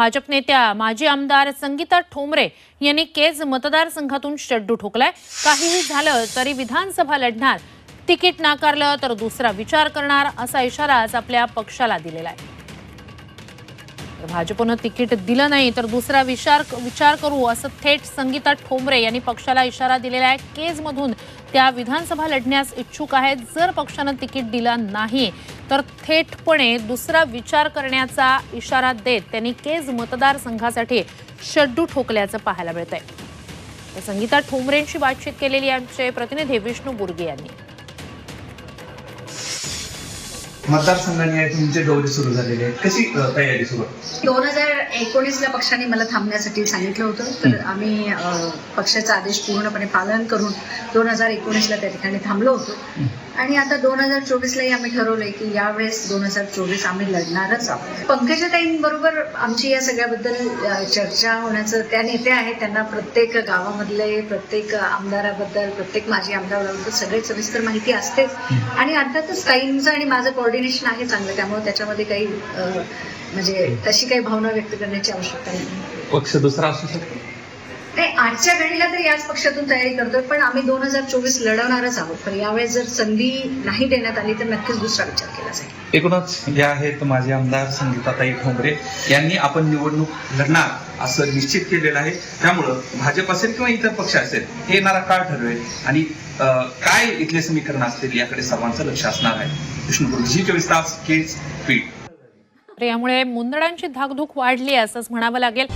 भाजप नेत्या माजी आमदार संगीता ठोंबरे यांनी केज मतदारसंघातून शड्डू ठोकलाय. काहीही झालं तरी विधानसभा लढणार. तिकीट नाकारलं तर दुसरा विचार करणार असा इशारा आज आपल्या पक्षाला दिलेला आहे. भाजपनं तिकीट दिलं नाही तर दुसरा विचार विचार करू असं थेट संगीता ठोंबरे यांनी पक्षाला इशारा दिलेला आहे. केजमधून त्या विधानसभा लढण्यास इच्छुक आहेत. जर पक्षानं तिकीट दिला नाही तर थेटपणे दुसरा विचार करण्याचा इशारा देत त्यांनी केज मतदारसंघासाठी शड्डू ठोकल्याचं पाहायला मिळत आहे संगीता ठोंबरेंशी बातचीत केलेली आमचे प्रतिनिधी विष्णू बुर्गे यांनी. मतदारसंघाने तुमचे दौरे सुरू झालेले आहेत. कशी तयारी सुरू? दोन हजार एकोणीसला पक्षाने मला थांबण्यासाठी सांगितलं होतं तर आम्ही पक्षाचा आदेश पूर्णपणे पालन करून दोन हजार एकोणीसला त्या ठिकाणी थांबलो होतो. आणि आता दोन हजार चोवीसलाही आम्ही ठरवलंय की यावेळेस दोन हजार चोवीस आम्ही लढणारच आहोत. पंकजाताईंबरोबर आमची या सगळ्याबद्दल चर्चा होण्याचं त्या नेत्या आहेत त्यांना प्रत्येक गावामधले प्रत्येक आमदाराबद्दल प्रत्येक माजी आमदाराबद्दल सगळे सविस्तर माहिती असतेच आणि अर्थातच ताईंचं आणि माझं कोऑर्डिनेशन आहे चांगलं त्यामुळे त्याच्यामध्ये काही म्हणजे तशी काही भावना व्यक्त करण्याची आवश्यकता नाही. पक्ष दुसरा असू शकतो? नाही आजच्या घडीला तर याच पक्षातून तयारी करतोय पण आम्ही दोन हजार चोवीस लढवणारच आहोत. पण यावेळेस जर संधी नाही देण्यात आली तर नक्कीच दुसरा विचार केला जाईल. एकूणच या आहेत माझे आमदार संगीताताई ठोंबरे. यांनी आपण निवडणूक लढणार असं निश्चित केलेलं आहे. त्यामुळं भाजप असेल किंवा इतर पक्ष असेल हे येणारा काळ ठरवेल. आणि काय इथले समीकरण असतील याकडे सर्वांचं लक्ष असणार आहे. विष्णुपूर जी चोवीस तास केज तर यामुळे मुंदडांची धाकधूक वाढली असंच म्हणावं लागेल.